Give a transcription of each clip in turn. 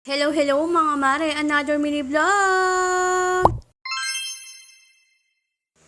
Hello, hello mga mare, another mini vlog!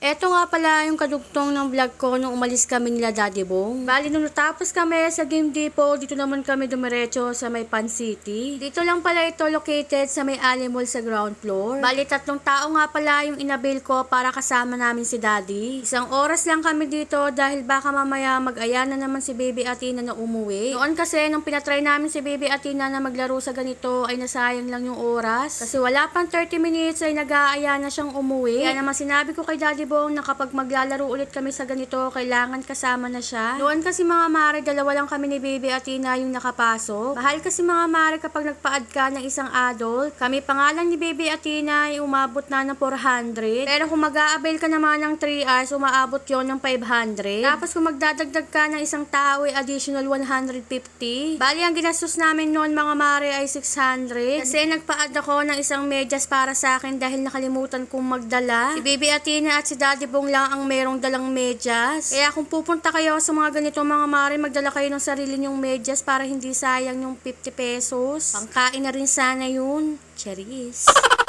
Eto nga pala yung kadugtong ng vlog ko nung umalis kami nila Daddy Bong. Bali, nung natapos kami sa Game Depot, dito naman kami dumiretso sa may Pan City. Dito lang pala ito located sa may Ali Mall sa ground floor. Bali, tatlong tao nga pala yung inabil ko para kasama namin si Daddy. Isang oras lang kami dito dahil baka mamaya mag-aya na naman si Baby Atina na umuwi. Noon kasi, nung pinatry namin si Baby Atina na maglaro sa ganito, ay nasayang lang yung oras. Kasi wala pang 30 minutes ay nag-aaya na siyang umuwi. Kaya naman sinabi ko kay Daddy Bong na kapag maglalaro ulit kami sa ganito, kailangan kasama na siya. Noon kasi mga mare, dalawa lang kami ni Baby Atina yung nakapasok. Mahal kasi mga mare kapag nagpa-add ka ng isang adult. Kami pangalan ni Baby Atina ay umabot na ng 400. Pero kung mag-a-avail ka naman ng 3 hours, umaabot yon ng 500. Tapos kung magdadagdag ka ng isang tao ay additional 150. Bali, ang ginastos namin noon mga mare ay 600. Kasi nagpa-add ako ng isang medyas para sa akin dahil nakalimutan kong magdala. Si Baby Atina at si Daddy Bong lang ang merong dalang medyas. Kaya kung pupunta kayo sa mga ganito mga mare, magdala kayo ng sarili nyong medyas para hindi sayang yung 50 pesos. Pangkain na rin sana yun. Cheris.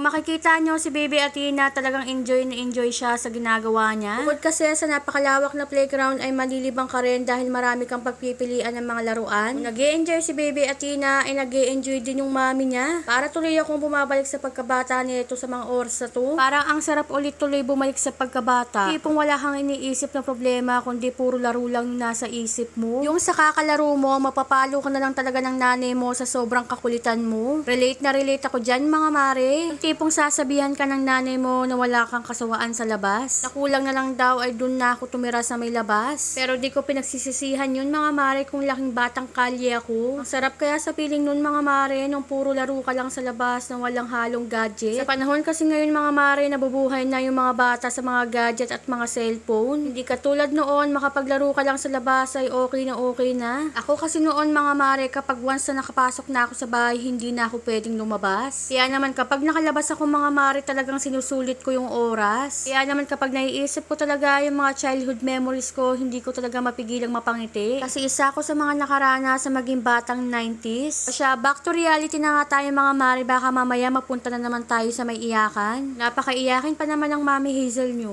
Kung makikita nyo si Baby Athena, talagang enjoy na enjoy siya sa ginagawa niya. Bukod kasi sa napakalawak na playground ay malilibang ka rin dahil marami kang pagpipilian ng mga laruan. Kung nag enjoy si Baby Athena, ay nag enjoy din yung mami niya. Para tuloy akong bumabalik sa pagkabata nito sa mga oras na to. Parang ang sarap ulit tuloy bumalik sa pagkabata. Tipong wala kang iniisip na problema, kundi puro laro lang yung nasa isip mo. Yung sa kakalaro mo, mapapalo ka na lang talaga ng nanay mo sa sobrang kakulitan mo. Relate na relate ako dyan mga mare. Yung tipong sasabihan ka ng nanay mo na wala kang kasawaan sa labas. Nakulang na lang daw ay dun na ako tumira sa may labas. Pero di ko pinagsisisihan yun mga mare kung laking batang kalye ako. Ang sarap kaya sa piling nun mga mare nung puro laro ka lang sa labas na walang halong gadget. Sa panahon kasi ngayon mga mare nabubuhay na yung mga bata sa mga gadget at mga cellphone. Hindi katulad noon makapaglaro ka lang sa labas ay okay na okay na. Ako kasi noon mga mare kapag once na nakapasok na ako sa bahay hindi na ako pwedeng lumabas. Kaya naman kapag nakalabas ako mga mare talagang sinusulit ko yung oras. Kaya naman kapag naiisip ko talaga yung mga childhood memories ko hindi ko talaga mapigilang mapangiti. Kasi isa ako sa mga nakarana sa maging batang 90s. Siya, back to reality na nga tayo mga mare baka mamaya mapunta na naman tayo sa may iyakan. Napakaiyakin pa naman ng mami Hazel nyo.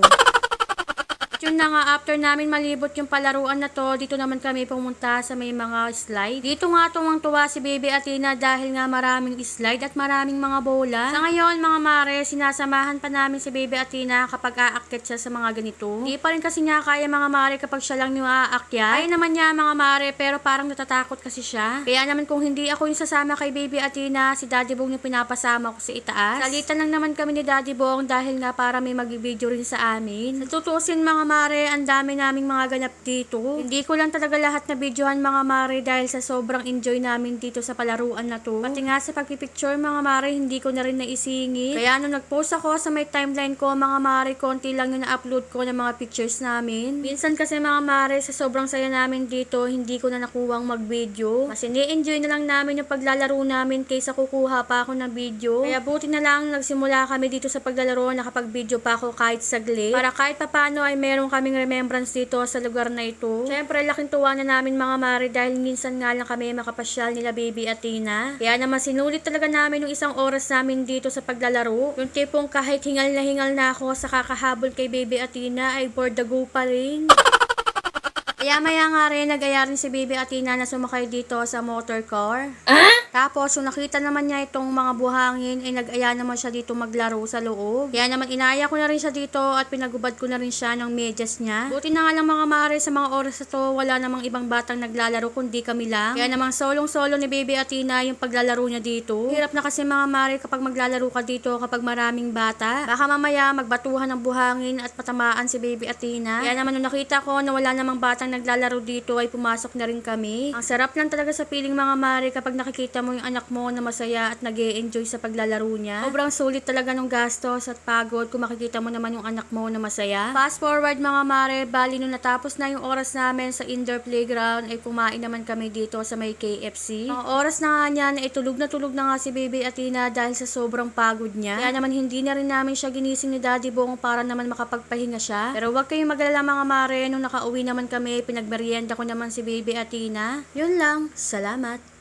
Yun na nga, after namin malibot yung palaruan na to, dito naman kami pumunta sa may mga slide. Dito nga tuwang tuwa si Baby Athena dahil nga maraming slide at maraming mga bola. Sa ngayon, mga mare, sinasamahan pa namin si Baby Athena kapag aakyat siya sa mga ganito. Di pa rin kasi niya kaya mga mare kapag siya lang yung aakyat. Kaya naman niya mga mare, pero parang natatakot kasi siya. Kaya naman kung hindi ako yung sasama kay Baby Athena, si Daddy Bong yung pinapasama ko sa itaas. Salitan lang naman kami ni Daddy Bong dahil nga para may mag-video rin sa amin. Sa tutusin mga mare, ang dami naming mga ganap dito. Hindi ko lang talaga lahat na videohan mga mare dahil sa sobrang enjoy namin dito sa palaruan na to. Pati nga sa pagpipicture mga mare, hindi ko na rin naisingit. Kaya nung nag-post ako sa may timeline ko mga mare, konti lang yung na-upload ko ng mga pictures namin. Minsan kasi mga mare, sa sobrang saya namin dito, hindi ko na nakuwang mag-video. Kasi ni-enjoy na lang namin yung paglalaro namin kaysa kukuha pa ako ng video. Kaya buti na lang nagsimula kami dito sa paglalaro, nakapag-video pa ako kahit saglit. Para kahit papano ay meron kaming remembrance dito sa lugar na ito. Siyempre, laking tuwa na namin mga mare dahil minsan nga lang kami makapasyal nila baby Athena. Kaya naman sinulit talaga namin yung isang oras namin dito sa paglalaro. Yung tipong kahit hingal na hingal na ako sa kakahabol kay baby Athena ay bored the go pa rin. Kaya maya nga rin, nagaya rin si Baby Athena na sumakay dito sa motor car. Tapos, kung nakita naman niya itong mga buhangin, ay nag-aya naman siya dito maglaro sa loob. Kaya naman inaya ko na rin siya dito at pinagubad ko na rin siya ng medyas niya. Buti na nga lang mga mare sa mga oras na to, wala namang ibang batang naglalaro kundi kami lang. Kaya namang solong-solo ni Baby Athena yung paglalaro niya dito. Hirap na kasi mga mare kapag maglalaro ka dito kapag maraming bata. Baka mamaya magbatuhan ng buhangin at patamaan si Baby Athena. Kaya naman nung nakita ko na wala namang batang naglalaro dito ay pumasok na rin kami. Ang sarap lang talaga sa piling mga mare kapag nakikita mo yung anak mo na masaya at nag enjoy sa paglalaro niya. Sobrang sulit talaga ng gastos at pagod kung makikita mo naman yung anak mo na masaya. Fast forward mga mare, bali nung natapos na yung oras namin sa indoor playground ay kumain naman kami dito sa may KFC. Ang oras na nga niyan ay tulog na tulog na nga si Baby Athena dahil sa sobrang pagod niya. Kaya naman hindi na rin namin siya ginising ni Daddy Bong para naman makapagpahinga siya. Pero wag kayong magalala mga mare, nung nakauwi naman kami, pinagmerienda ko naman si Baby Athena. Yun lang, salamat.